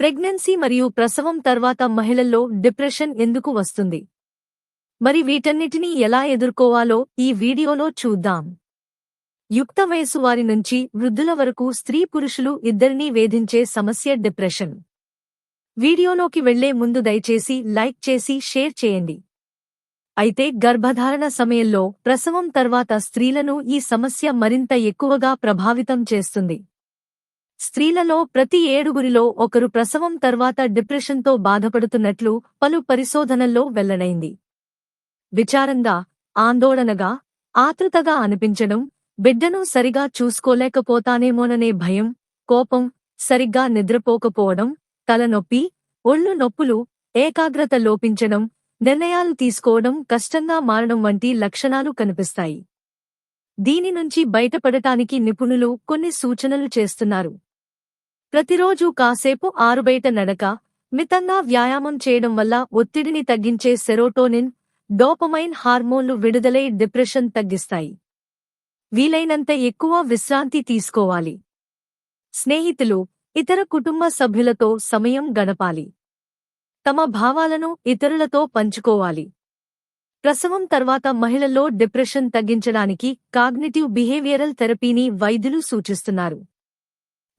Pregnancy మరియు ప్రసవం తర్వాత మహిళల్లో డిప్రెషన్ ఎందుకు వస్తుంది? మరి వీటన్నిటినీ ఎలా ఎదుర్కోవాలో ఈ వీడియోలో చూద్దాం. యుక్త వయసు వారి నుంచి వృద్ధుల వరకు స్త్రీ పురుషులు ఇద్దరినీ వేధించే సమస్య డిప్రెషన్. వీడియోలోకి వెళ్ళే ముందు దయచేసి లైక్ చేసి షేర్ చేయండి. అయితే గర్భధారణ సమయంలో ప్రసవం తర్వాత స్త్రీలను ఈ సమస్య మరింత ఎక్కువగా ప్రభావితం చేస్తుంది. స్త్రీలలో ప్రతి ఏడుగురిలో ఒకరు ప్రసవం తర్వాత డిప్రెషన్తో బాధపడుతున్నట్లు పలు పరిశోధనల్లో వెల్లడైంది. విచారంగా ఆందోళనగా ఆతృతగా అనిపించడం బిడ్డను సరిగా చూసుకోలేకపోతానేమోననే భయం కోపం సరిగ్గా నిద్రపోకపోవడం తలనొప్పి ఒళ్ళు నొప్పులు ఏకాగ్రత లోపించడం నిర్ణయాలు తీసుకోవడం కష్టంగా మారడం వంటి లక్షణాలు కనిపిస్తాయి. దీని నుంచి బయటపడటానికి నిపుణులు కొన్ని సూచనలు చేస్తున్నారు. ప్రతిరోజు కాసేపు ఆరుబయట నడక మితంగా వ్యాయామం చేయడం వల్ల ఒత్తిడిని తగ్గించే సెరోటోనిన్ డోపమైన్ హార్మోన్లు విడుదలై డిప్రెషన్ తగ్గిస్తాయి. వీలైనంత ఎక్కువ విశ్రాంతి తీసుకోవాలి. స్నేహితులు ఇతర కుటుంబ సభ్యులతో సమయం గడపాలి. తమ భావాలను ఇతరులతో పంచుకోవాలి. ప్రసవం తర్వాత మహిళల్లో డిప్రెషన్ తగ్గించడానికి కాగ్నిటివ్ బిహేవియరల్ థెరపీని వైద్యులు సూచిస్తున్నారు.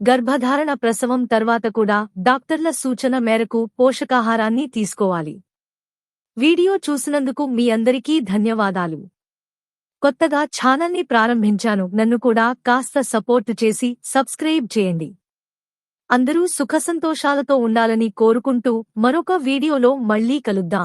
గర్భధారణ ప్రసవం తర్వాత కూడా డాక్టర్ల సూచన మేరకు పోషకాహారాన్ని తీసుకోవాలి. వీడియో చూసినందుకు మీ అందరికీ ధన్యవాదాలు. కొత్తగా ఛానల్ని ప్రారంభించాను నన్ను కూడా కాస్త సపోర్ట్ చేసి సబ్స్క్రైబ్ చేయండి. అందరూ సుఖసంతోషాలతో ఉండాలని కోరుకుంటూ మరొక వీడియోలో మళ్ళీ కలుద్దాం.